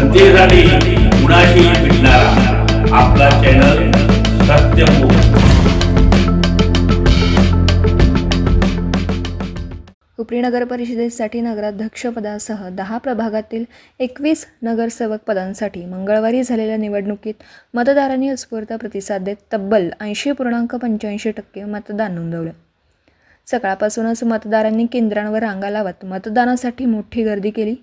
जनतेसाठी कुणाशी भेटणारा आपला चॅनल सत्यमुख उपरी नगर परिषदेसाठी नगराध्यक्षपदासह दहा प्रभागातील एकवीस नगरसेवक पदांसाठी मंगळवारी झालेल्या निवडणुकीत मतदारांनी उत्स्फूर्त प्रतिसाद देत तब्बल ऐंशी पूर्णांक पंच्याऐंशी टक्के मतदान नोंदवलं. सकाळपासूनच मतदारांनी केंद्रांवर रांगा लावत मतदानासाठी मोठी गर्दी केली.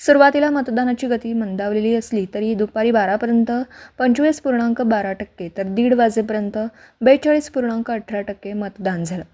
सुरुवातीला मतदानाची गती मंदावलेली असली तरी दुपारी बारापर्यंत पंचवीस पूर्णांक बारा टक्के तर दीड वाजेपर्यंत बेचाळीस पूर्णांक अठरा टक्के मतदान झालं.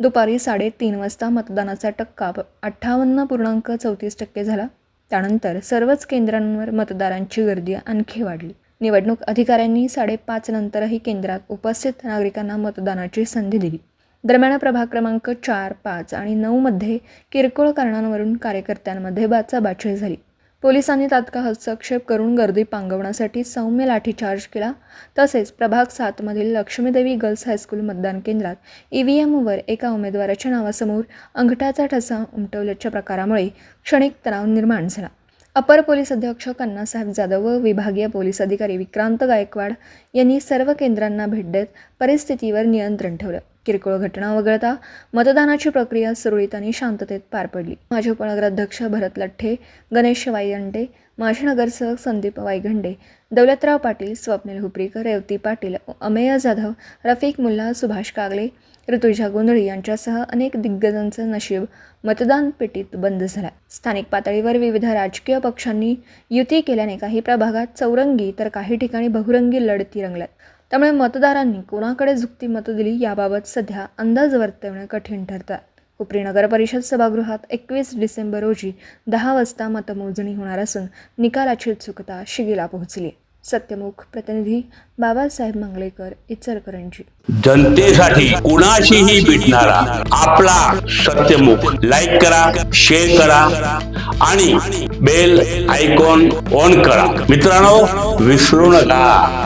दुपारी साडेतीन वाजता मतदानाचा टक्का अठ्ठावन्न पूर्णांक चौतीस टक्के झाला. त्यानंतर सर्वच केंद्रांवर मतदारांची गर्दी आणखी वाढली. निवडणूक अधिकाऱ्यांनी साडेपाच नंतरही केंद्रात उपस्थित नागरिकांना मतदानाची संधी दिली. दरम्यान प्रभाग क्रमांक चार पाच आणि नऊमध्ये किरकोळ कारणांवरून कार्यकर्त्यांमध्ये बाचाबाची झाली. पोलिसांनी तात्काळ हस्तक्षेप करून गर्दी पांगवण्यासाठी सौम्य लाठीचार्ज केला. तसेच प्रभाग सातमधील लक्ष्मीदेवी गर्ल्स हायस्कूल मतदान केंद्रात ई व्ही एमवर एका उमेदवाराच्या नावासमोर अंगठाचा ठसा उमटवल्याच्या प्रकारामुळे क्षणिक तणाव निर्माण झाला. अपर पोलीस अधीक्षक अण्णासाहेब जाधव व विभागीय पोलीस अधिकारी विक्रांत गायकवाड यांनी सर्व केंद्रांना भेट देत परिस्थितीवर नियंत्रण ठेवलं. किरकोळ घटना वगळता मतदानाची प्रक्रिया सुरळीत आणि शांततेत पार पडली. भाजप नगराध्यक्ष भरत लठ्ठे गणेश वायगंडे माजी नगरसेवक संदीप वायघंडे दौलतराव पाटील स्वप्नील हुपरीकर रेवती पाटील अमेय जाधव रफिक मुल्ला सुभाष कागले ऋतुजा गोंधळी यांच्यासह अनेक दिग्गजांचं नशीब मतदान पेटीत बंद झालं. स्थानिक पातळीवर विविध राजकीय पक्षांनी युती केल्याने काही प्रभागात चौरंगी तर काही ठिकाणी बहुरंगी लढती रंगल्यात. त्यामुळे मतदारांनी कोणाकडे झुकती मतं दिली याबाबत सध्या अंदाज वर्तवणं कठीण ठरतात उपरी नगर परिषद सभागृहात एकवीस डिसेंबर रोजी दहा वाजता मतमोजणी होणार असून निकालाची उत्सुकता शिगेला पोहोचली. सत्यमुख प्रतिनिधी बाबासाहेब मंगळेकर इचलकरंजी. जनतेसाठी कुणाशीही भेटणारा आपला सत्यमुख. लाईक करा शेअर करा आणि बेल आयकॉन ऑन करा. मित्रांनो विसरू नका.